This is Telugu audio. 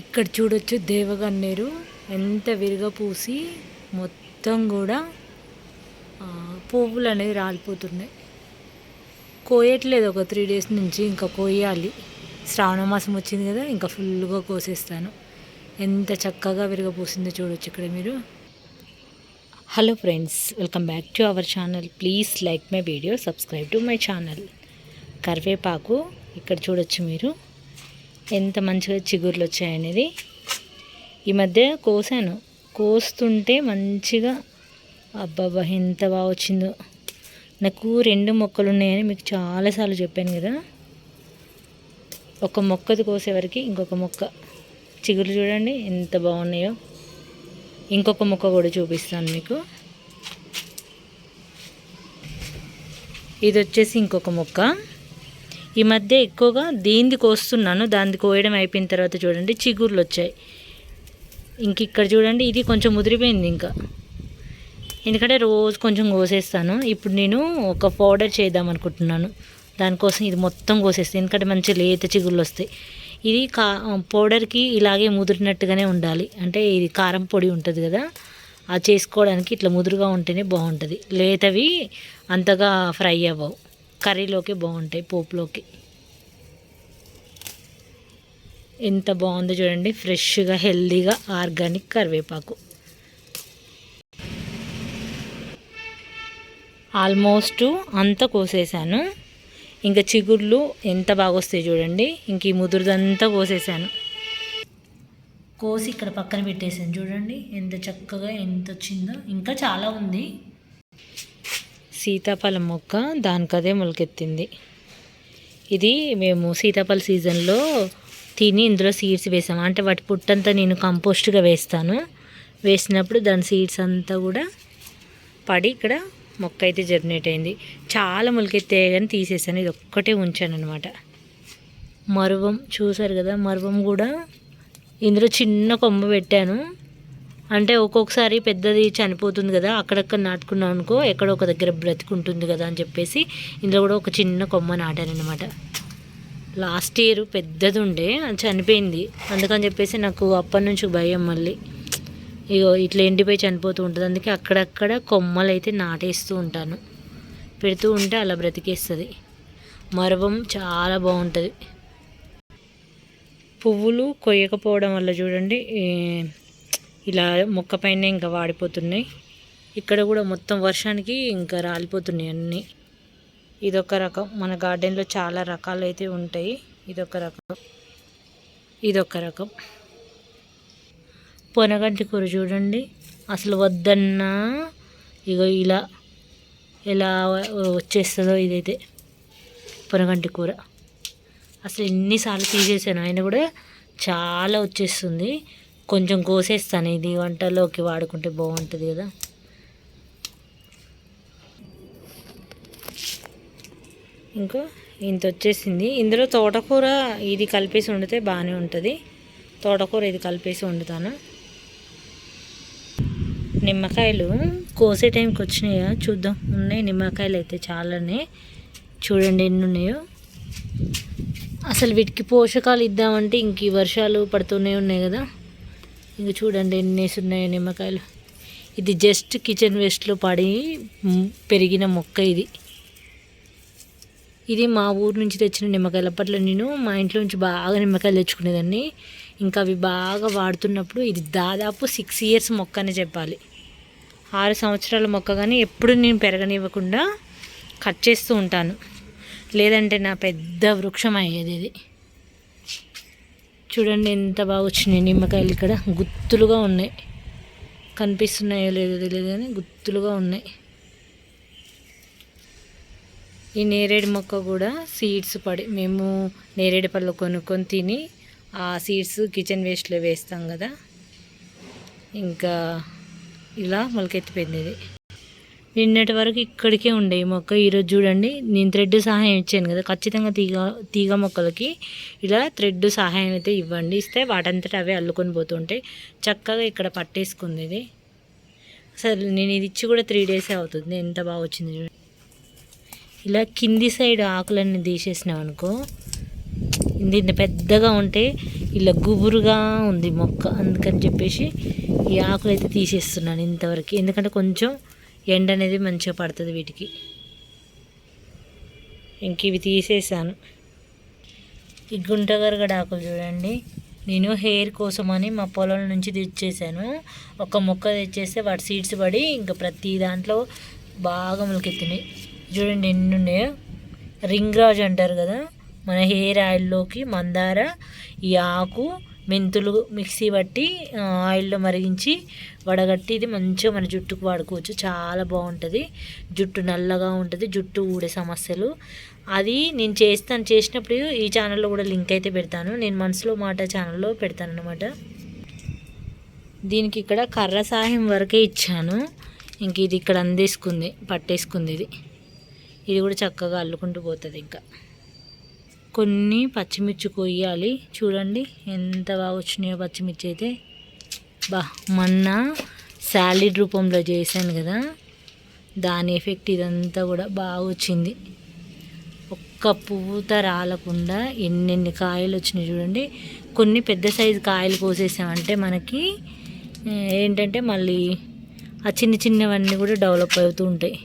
ఇక్కడ చూడొచ్చు దేవగన్నేరు. ఎంత విరిగా పూసి మొత్తం కూడా పువ్వులు అనేవి రాలిపోతున్నాయి. కోయట్లేదు ఒక త్రీ డేస్ నుంచి ఇంకా కోయాలి. శ్రావణ మాసం వచ్చింది కదా ఇంకా ఫుల్గా కోసేస్తాను. ఎంత చక్కగా విరగపూసిందో చూడొచ్చు ఇక్కడ మీరు. Hello friends welcome back to our channel please like my video subscribe to my channel కరివేపాకు ఇక్కడ చూడొచ్చు మీరు. ఎంత మంచిగా చిగుర్లు వచ్చాయనేది ఈ మధ్య కోసాను. కోస్తుంటే మంచిగా అబ్బాబా ఎంత బాగా వచ్చిందో. నాకు రెండు మొక్కలు ఉన్నాయని మీకు చాలాసార్లు చెప్పాను కదా. ఒక మొక్కది కోసేవరకు ఇంకొక మొక్క. చిగురు చూడండి ఎంత బాగున్నాయో. ఇంకొక మొక్క కూడా చూపిస్తాను మీకు. ఇది వచ్చేసి ఇంకొక మొక్క. ఈ మధ్య ఎక్కువగా దీనిది కోస్తున్నాను దానిది కోయడం అయిపోయిన తర్వాత చూడండి చిగుర్లు వచ్చాయి. ఇంక ఇక్కడ చూడండి ఇది కొంచెం ముదిరిపోయింది ఇంకా. ఎందుకంటే రోజు కొంచెం కోసేస్తాను. ఇప్పుడు నేను ఒక పౌడర్ చేద్దాం అనుకుంటున్నాను. దానికోసం ఇది మొత్తం కోసేస్తాను ఎందుకంటే మంచి లేత చిగుళ్ళు వస్తాయి. ఇది కా పౌడర్కి ఇలాగే ముదిరినట్టుగానే ఉండాలి. అంటే ఇది కారం పొడి ఉంటుంది కదా అది చేసుకోవడానికి ఇట్లా ముదురుగా ఉంటేనే బాగుంటుంది. లేతవి అంతగా ఫ్రై అవ్వవు. కర్రీలోకి బాగుంటాయి పోపులోకి. ఎంత బాగుందో చూడండి ఫ్రెష్గా హెల్దీగా ఆర్గానిక్ కరివేపాకు. ఆల్మోస్ట్ అంతా కోసేసాను. ఇంకా చిగుర్లు ఎంత బాగా వస్తాయి చూడండి ఇంక ఈ ముదురుదంతా కోసేసాను. కోసి ఇక్కడ పక్కన పెట్టేసాను చూడండి ఎంత చక్కగా ఎంత వచ్చిందో ఇంకా చాలా ఉంది. సీతాఫలం మొక్క దానికదే మొలకెత్తింది. ఇది మేము సీతాఫల సీజన్లో తిని ఇందులో సీడ్స్ వేసాము. అంటే వాటి పుట్టంతా నేను కంపోస్ట్గా వేస్తాను. వేసినప్పుడు దాని సీడ్స్ అంతా కూడా పడి ఇక్కడ మొక్క అయితే జర్నేట్ అయింది. చాలా మొలకెత్తే కానీ తీసేసాను. ఇది ఒక్కటే ఉంచాను అనమాట మరువం చూసారు కదా మరువం కూడా ఇందులో చిన్న కొమ్మ పెట్టాను. అంటే ఒక్కొక్కసారి పెద్దది చనిపోతుంది కదా అక్కడక్కడ నాటుకున్నాం అనుకో ఎక్కడో ఒక దగ్గర బ్రతికుంటుంది కదా అని చెప్పేసి ఇందులో కూడా ఒక చిన్న కొమ్మ నాటానమాట లాస్ట్ ఇయర్ పెద్దది ఉండే అది చనిపోయింది. అందుకని చెప్పేసి నాకు అప్పటి నుంచి భయం మళ్ళీ. ఇగో ఇట్లా ఎండిపోయి చనిపోతూ ఉంటుంది. అందుకే అక్కడక్కడ కొమ్మలు అయితే నాటేస్తూ ఉంటాను. పెడుతూ ఉంటే అలా బ్రతికేస్తుంది. మరవం చాలా బాగుంటుంది. పువ్వులు కొయ్యకపోవడం వల్ల చూడండి ఇలా మొక్క పైన ఇంకా వాడిపోతున్నాయి. ఇక్కడ కూడా మొత్తం వర్షానికి ఇంకా రాలిపోతున్నాయి అన్నీ. ఇదొక రకం మన గార్డెన్లో చాలా రకాలు అయితే ఉంటాయి. ఇదొక రకం ఇదొక రకం. పొనగంటి కూర చూడండి. అసలు వద్దన్నా ఇగో ఇలా ఎలా వచ్చేస్తుందో ఇదైతే పొనగంటి కూర. అసలు ఎన్నిసార్లు తీసేసాను ఆయన కూడా చాలా వచ్చేస్తుంది. కొంచెం కోసేస్తాను ఇది వంటలోకి వాడుకుంటే బాగుంటుంది కదా. ఇంకా ఇంత వచ్చేసింది. ఇందులో తోటకూర ఇది కలిపేసి వండితే బాగానే ఉంటుంది. తోటకూర ఇది కలిపేసి వండుతాను. నిమ్మకాయలు కోసే టైంకి వచ్చినాయా? చూద్దాం. ఉన్నాయి నిమ్మకాయలు అయితే చాలానే. చూడండి ఎన్ని ఉన్నాయో. అసలు వీటికి పోషకాలు ఇద్దామంటే ఇంక వర్షాలు పడుతూనే ఉన్నాయి కదా. ఇంక చూడండి ఎన్ని వేసి ఉన్నాయో నిమ్మకాయలు. ఇది జస్ట్ కిచెన్ వేస్ట్లో పడి పెరిగిన మొక్క ఇది. ఇది మా ఊరు నుంచి తెచ్చిన నిమ్మకాయలు. అప్పట్లో నేను మా ఇంట్లో నుంచి బాగా నిమ్మకాయలు తెచ్చుకునేదాన్ని. ఇంకా అవి బాగా వాడుతున్నప్పుడు ఇది దాదాపు సిక్స్ ఇయర్స్ మొక్క అని చెప్పాలి. ఆరు సంవత్సరాల మొక్క కానీ ఎప్పుడు నేను పెరగనివ్వకుండా కట్ చేస్తూ ఉంటాను. లేదంటే నా పెద్ద వృక్షం అయ్యేది ఇది. చూడండి ఎంత బాగా వచ్చినాయి నిమ్మకాయలు ఇక్కడ. గుత్తులుగా ఉన్నాయి. కనిపిస్తున్నాయో లేదో తెలియదు కానీ గుత్తులుగా ఉన్నాయి. ఈ నేరేడు మొక్క కూడా సీడ్స్ పడి మేము నేరేడు పళ్ళు కొనుక్కొని తిని ఆ సీడ్స్ కిచెన్ వేస్ట్లో వేస్తాం కదా. ఇంకా ఇలా మొలకెత్తిపోయింది ఇది. నిన్నటి వరకు ఇక్కడికే ఉండే ఈ మొక్క. ఈరోజు చూడండి నేను థ్రెడ్ సహాయం ఇచ్చాను కదా. ఖచ్చితంగా తీగ తీగ మొక్కలకి ఇలా థ్రెడ్ సహాయం అయితే ఇవ్వండి. ఇస్తే వాటంతట అవే అల్లుకొని పోతుంటాయి చక్కగా ఇక్కడ పట్టేసుకుంది ఇది. అసలు నేను ఇది ఇచ్చి కూడా త్రీ డేసే అవుతుంది. ఎంత బాగా వచ్చింది చూడండి. ఇలా కింది సైడ్ ఆకులన్నీ తీసేసినాం అనుకో ఇంత ఇంత పెద్దగా ఉంటే ఇలా గుబురుగా ఉంది మొక్క. అందుకని చెప్పేసి ఈ ఆకులు అయితే తీసేస్తున్నాను ఇంతవరకు. ఎందుకంటే కొంచెం ఎండ అనేది మంచిగా పడుతుంది వీటికి. ఇంక ఇవి తీసేసాను. ఈ గుంటగరగడ ఆకులు చూడండి. నేను హెయిర్ కోసమని మా పొలం నుంచి తెచ్చేసాను. ఒక మొక్క తెచ్చేస్తే వాటి సీడ్స్ పడి ఇంకా ప్రతి దాంట్లో బాగా మొలకెత్తినాయి. చూడండి ఎన్ని ఉన్నాయో. రింగ్ రాజ్ అంటారు కదా మన హెయిర్ ఆయిల్లోకి మందార ఈ ఆకు మెంతులు మిక్సీ పట్టి ఆయిల్లో మరిగించి వడగట్టి ఇది మంచిగా మన జుట్టుకు వాడుకోవచ్చు. చాలా బాగుంటుంది. జుట్టు నల్లగా ఉంటుంది జుట్టు ఊడే సమస్యలు. అది నేను చేస్తాను చేసినప్పుడు ఈ ఛానల్లో కూడా లింక్ అయితే పెడతాను. నేను మనసులో మాట ఛానల్లో పెడతాను అనమాట దీనికి ఇక్కడ కర్ర సాయం వరకే ఇచ్చాను. ఇంక ఇది ఇక్కడ అందేసుకుంది పట్టేసుకుంది ఇది. ఇది కూడా చక్కగా అల్లుకుంటూ పోతుంది ఇంకా. కొన్ని పచ్చిమిర్చి కొయ్యాలి. చూడండి ఎంత బాగా వచ్చినాయో పచ్చిమిర్చి అయితే. బా మొన్న శాలిడ్ రూపంలో చేశాను కదా. దాని ఎఫెక్ట్ ఇదంతా కూడా బాగా వచ్చింది. ఒక్క పూత రాలకుండా ఎన్నెన్ని కాయలు వచ్చినాయి చూడండి. కొన్ని పెద్ద సైజు కాయలు కోసేసామంటే మనకి ఏంటంటే మళ్ళీ ఆ చిన్న చిన్నవన్నీ కూడా డెవలప్ అవుతూ ఉంటాయి.